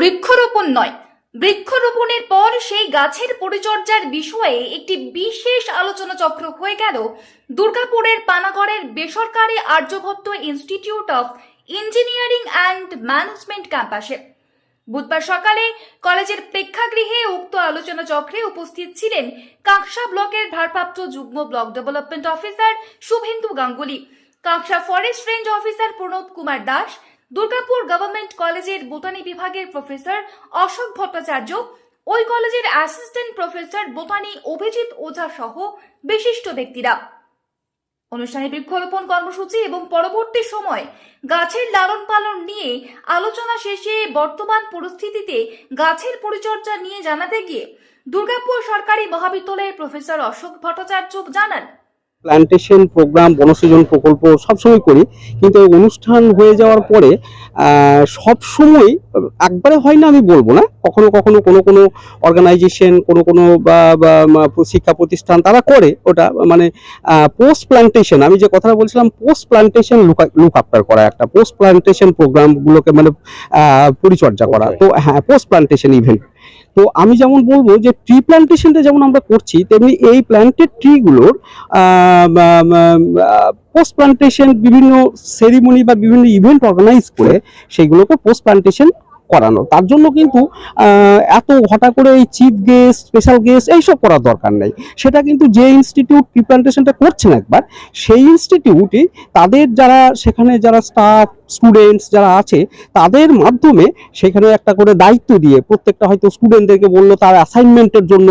বৃক্ষরোপণ নয়। বৃক্ষরোপণের পর সেই গাছের পরিচর্যার বিষয়ে একটি বিশেষ আলোচনা চক্র হয়ে গেল দুর্গাপুরের পানাগড়ের বেসরকারি Aryabhatta institute of engineering and management ক্যাম্পাসে। বুধবার সকালে কলেজের প্রেক্ষাগৃহে উক্ত আলোচনা চক্রে উপস্থিত ছিলেন কাঁকসা ব্লকের ভারপ্রাপ্ত যুগ্ম block development officer Subhendu Ganguly, Kanksa forest range officer Pranab Kumar Das Durgapur government কলেজের বোটানি বিভাগের প্রফেসর অশোক ভট্টাচার্য, ওই কলেজের assistant professor botany Abhijit Ojha সহ বিশিষ্ট ব্যক্তিরা। অনুষ্ঠানে বৃক্ষরোপণ কর্মসূচি এবং পরবর্তী সময় গাছের লালন পালন নিয়ে আলোচনা শেষে বর্তমান পরিস্থিতিতে গাছের পরিচর্যা নিয়ে জানাতে গিয়ে দুর্গাপুর সরকারি মহাবিদ্যালয়ের প্রফেসর অশোক ভট্টাচার্য জানান প্ল্যান্টেশন প্রোগ্রাম বনসৃজন প্রকল্প সবসময় করি। কিন্তু অনুষ্ঠান হয়ে যাওয়ার পরে সব সময় একবারে হয় না আমি বলব না কখনো কখনো কোনো কোনো অর্গানাইজেশন কোনো কোনো বা শিক্ষা প্রতিষ্ঠান তারা করে ওটা মানে পোস্ট প্ল্যান্টেশন আমি যে কথাটা বলছিলাম পোস্ট প্ল্যান্টেশন লুক আফটার করা একটা পোস্ট প্ল্যান্টেশন প্রোগ্রামগুলোকে মানে পরিচর্যা করা. তো হ্যাঁ পোস্ট প্ল্যান্টেশন ইভেন্ট তো আমি যেমন বলব যে ট্রি প্ল্যান্টেশনটা যেমন আমরা করছি, তেমনি এই প্ল্যান্টেড ট্রিগুলোর পোস্ট প্ল্যান্টেশন বিভিন্ন সেরিমনি বা বিভিন্ন ইভেন্ট অর্গানাইজ করে সেইগুলোকে পোস্ট প্ল্যান্টেশন করানো। তার জন্য কিন্তু এত হঠাৎ করে এই চিফ গেস্ট স্পেশাল গেস্ট এইসব করার দরকার নেই। সেটা কিন্তু যে ইনস্টিটিউট ট্রি প্ল্যান্টেশনটা করছেন একবার, সেই ইনস্টিটিউটই তাদের যারা, সেখানে যারা স্টাফ স্টুডেন্টস যারা আছে, তাদের মাধ্যমে সেখানে একটা করে দায়িত্ব দিয়ে প্রত্যেকটা হয়তো স্টুডেন্টদেরকে বলল, তার অ্যাসাইনমেন্টের জন্য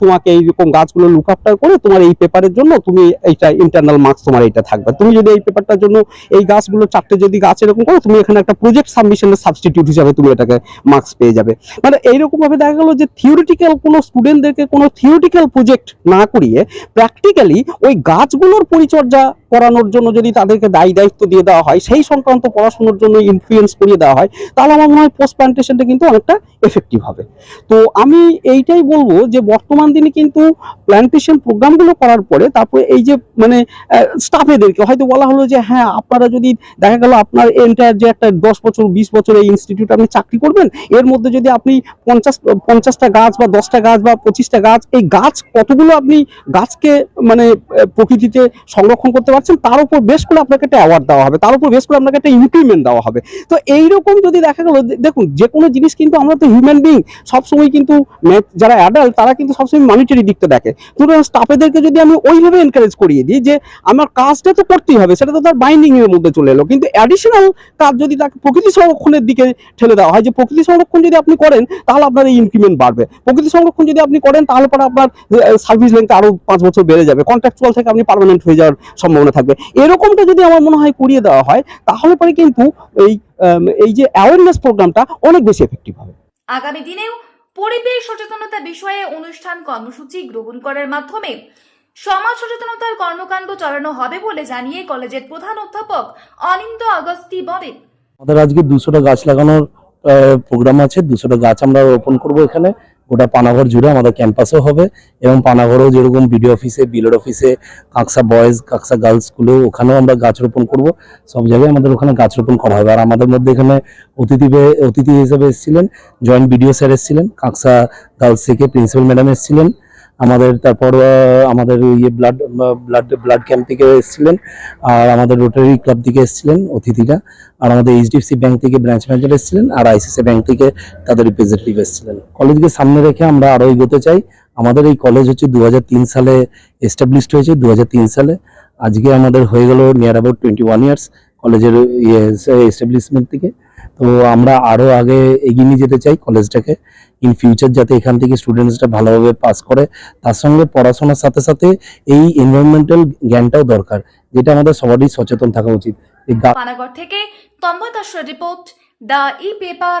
তোমাকে এইরকম গাছগুলো লুক আফটার করে তোমার এই পেপারের জন্য তুমি এইটা ইন্টারনাল মার্কস তোমার এইটা থাকবে। তুমি যদি এই পেপারটার জন্য এই গাছগুলো চারটে যদি গাছ এরকম করো, তুমি এখানে একটা প্রজেক্ট সাবমিশনের সাবস্টিটিউট হিসাবে তুমি এটাকে মার্কস পেয়ে যাবে। মানে এইরকম ভাবে দেখা গেল যে থিওরিটিক্যাল কোনো স্টুডেন্টদেরকে কোনো থিওরিটিক্যাল প্রজেক্ট না করিয়ে প্র্যাকটিক্যালি ওই গাছগুলোর পরিচর্যা করানোর জন্য যদি তাদেরকে দায়ী দায়িত্ব দিয়ে দেওয়া হয়, সেই সংক্রান্ত পড়াশোনার জন্য ইনফ্লুয়েন্স করিয়ে দেওয়া হয়, তাহলে আমার মনে হয় পোস্ট প্ল্যান্টেশনটা কিন্তু অনেকটা এফেক্টিভ হবে। তো আমি এইটাই বলব যে, বর্তমান দিনে কিন্তু প্ল্যান্টেশন প্রোগ্রামগুলো করার পরে তারপরে এই যে মানে স্টাফেদেরকে হয়তো বলা হলো যে হ্যাঁ আপনারা যদি, দেখা গেল আপনার এন্টায়ার যে একটা দশ বছর, বিশ বছর এই ইনস্টিটিউট আপনি চাকরি করবেন, এর মধ্যে যদি আপনি পঞ্চাশ, পঞ্চাশটা গাছ বা দশটা গাছ বা পঁচিশটা গাছ, এই গাছ কতগুলো আপনি গাছকে মানে প্রকৃতিতে সংরক্ষণ করতে পারছেন? তার উপর বেশ করে আপনাকে একটা অ্যাওয়ার্ড দেওয়া হবে, তার উপর বেশ করে আপনাকে একটা ইনক্রিমেন্ট দেওয়া হবে। তো এইরকম যদি দেখা গেল দেখুন, যে কোনো জিনিস কিন্তু আমরা তো হিউম্যান বিং সবসময় কিন্তু যারা অ্যাডাল্ট তারা কিন্তু সবসময় মনিটারি দিকটা দেখে। ধরুন স্টাফেদেরকে যদি আমি ওইভাবে এনকারেজ করিয়ে দিই যে, আমার কাজটা তো করতেই হবে, সেটা তো তার বাইন্ডিং এর মধ্যে চলে এলো। কিন্তু অ্যাডিশনাল কাজ যদি তাকে প্রকৃতি সংরক্ষণের দিকে ঠেলে দেওয়া হয়, যে প্রকৃতি সংরক্ষণ যদি আপনি করেন, তাহলে আপনার এই ইনক্রিমেন্ট বাড়বে। প্রকৃতি সংরক্ষণ যদি আপনি করেন, তাহলে পরে আপনার সার্ভিস লেন্থ আরও পাঁচ বছর বেড়ে যাবে। কন্ট্রাকচুয়াল থেকে আপনি পারমানেন্ট হয়ে যাওয়ার সম্ভাবনা থাকবে। এরকমটা যদি আমার মনে হয় করিয়ে দেওয়া হয় তাহলে পরে কিন্তু এই এই যে অ্যাওয়ারনেস প্রোগ্রামটা অনেক বেশি এফেক্টিভ হবে। আগামী দিনেও পরিবেশ সচেতনতা বিষয়ে অনুষ্ঠান কর্মসূচি গ্রহণ করার মাধ্যমে সমাজ সচেতনতার কর্মকাণ্ড চালানো হবে বলে জানিয়ে কলেজের প্রধান অধ্যাপক অনিন্দ আগস্তি বলেন। আমাদের আজকে দুশোটা গাছ লাগানোর প্রোগ্রাম আছে। দুশোটা গাছ আমরা রোপণ করব এখানে। গোটা পানাঘর জুড়ে আমাদের ক্যাম্পাসও হবে এবং পানাঘরেও যেরকম বিডিও অফিসে, বিলোর অফিসে, কাঁকসা বয়েজ, কাঁকসা গার্লস স্কুলেও ওখানেও আমরা গাছ রোপণ করব। সব জায়গায় আমাদের ওখানে গাছ রোপণ করা হবে। আর আমাদের মধ্যে এখানে অতিথি অতিথি হিসেবে এসেছিলেন, জয়েন্ট বিডিও স্যার এসেছিলেন, কাঁকসা গার্লস থেকে প্রিন্সিপাল ম্যাডাম এসেছিলেন। আমাদের তারপর আমাদের ইয়ে ব্লাড ব্লাড ব্লাড ক্যাম্প থেকে এসেছিলেন, আর আমাদের রোটারি ক্লাব থেকে এসেছিলেন অতিথিরা, আর আমাদের এইচডিএফসি ব্যাংক থেকে ব্রাঞ্চ ম্যানেজার এসেছিলেন, আর আইসিসি ব্যাংক থেকে তাদের রিপ্রেজেন্টেটিভ এসেছিলেন। কলেজকে সামনে রেখে আমরা আরও এগোতে চাই। আমাদের এই কলেজ হচ্ছে দু হাজার তিন সালে এস্টাবলিশড হয়েছে দু হাজার তিন সালে। আজকে আমাদের হয়ে গেল near about twenty one years কলেজের ইয়ে এস্টাবলিশমেন্ট থেকে। তো আমরা আরও আগে এগিয়ে নিয়ে যেতে চাই কলেজটাকে ইন ফিউচার যাতে এখান থেকে স্টুডেন্টসরা ভালোভাবে পাস করে। তার সঙ্গে পড়াশোনার সাথে সাথে এই এনভায়রনমেন্টাল জ্ঞানটাও দরকার, যেটা আমাদের সবারই সচেতন থাকা উচিত। পানাগড় থেকে report the e paper